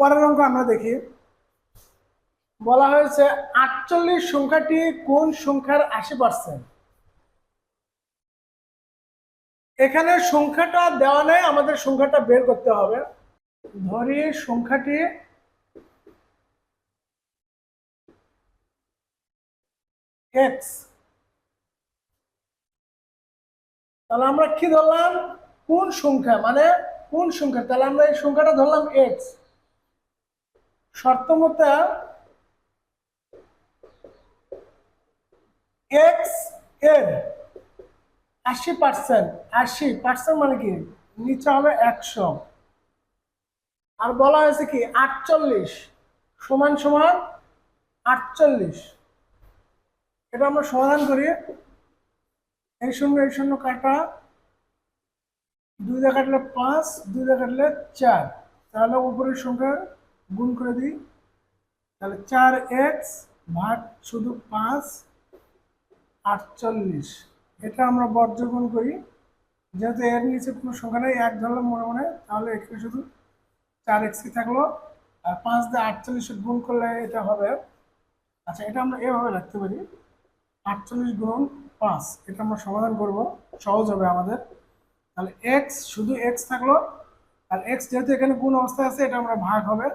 পরের অঙ্ক আমরা দেখি। বলা হয়েছে আটচল্লিশ সংখ্যাটি কোন সংখ্যার আশি পার্সেন্ট এখানে সংখ্যাটা দেওয়া নেই, আমাদের সংখ্যাটা বের করতে হবে। ধরি সংখ্যাটি এক্স তাহলে আমরা কি ধরলাম? কোন সংখ্যা? মানে কোন সংখ্যা? তাহলে আমরা এই সংখ্যাটা ধরলাম এক্স শর্ত এক্সের আশি পার্সেন্ট আশি পার্সেন্ট মানে কি? নিচে হবে একশো। আর বলা হয়েছে কি? আটচল্লিশ সমান সমান আটচল্লিশ। এটা আমরা সমাধান করি। এই শূন্য এই শূন্য কাটা। দুই দিয়ে কাটলে পাঁচ, দুই দিয়ে কাটলে চার। তাহলে উপরের সংখ্যা গুণ করে দিই। তাহলে চার এক্স ভাগ শুধু পাঁচ, আটচল্লিশ। এটা আমরা বর্জগুণ করি। যেহেতু এর নিচে কোনো সংখ্যা নেই, এক ধরলাম মনে মনে, তাহলে এখানে শুধু চার এক্স থাকল। আর পাঁচ দিয়ে আটচল্লিশে গুণ করলে এটা হবে আচ্ছা এটা আমরা এভাবে রাখতে পারি। আটচল্লিশ গুণ পাঁচ, এটা আমরা সমাধান করব, সহজ হবে আমাদের। তাহলে এক্স, শুধু এক্স থাকল। আর এক্স যেহেতু এখানে গুণ অবস্থায় আছে, এটা আমরা ভাগ হবে।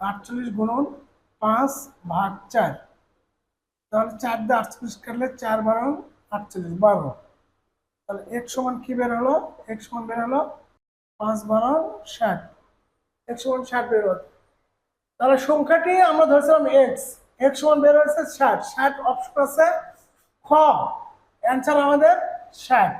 আটচল্লিশ গুণন পাঁচ ভাগ চার। তাহলে চার দিয়ে আটচল্লিশ কাটলে চার বারো, আটচল্লিশ বারো। তাহলে এক সমান কি বের হলো? এক সমান বের হলো পাঁচ বারো ষাট। এক সমান ষাট বের হলো। তাহলে সংখ্যাটি আমরা ধরেছিলাম এক্স এক্স সমান বের হয়েছে ষাট। ষাট অপশন আছে খ। অ্যান্সার আমাদের ষাট।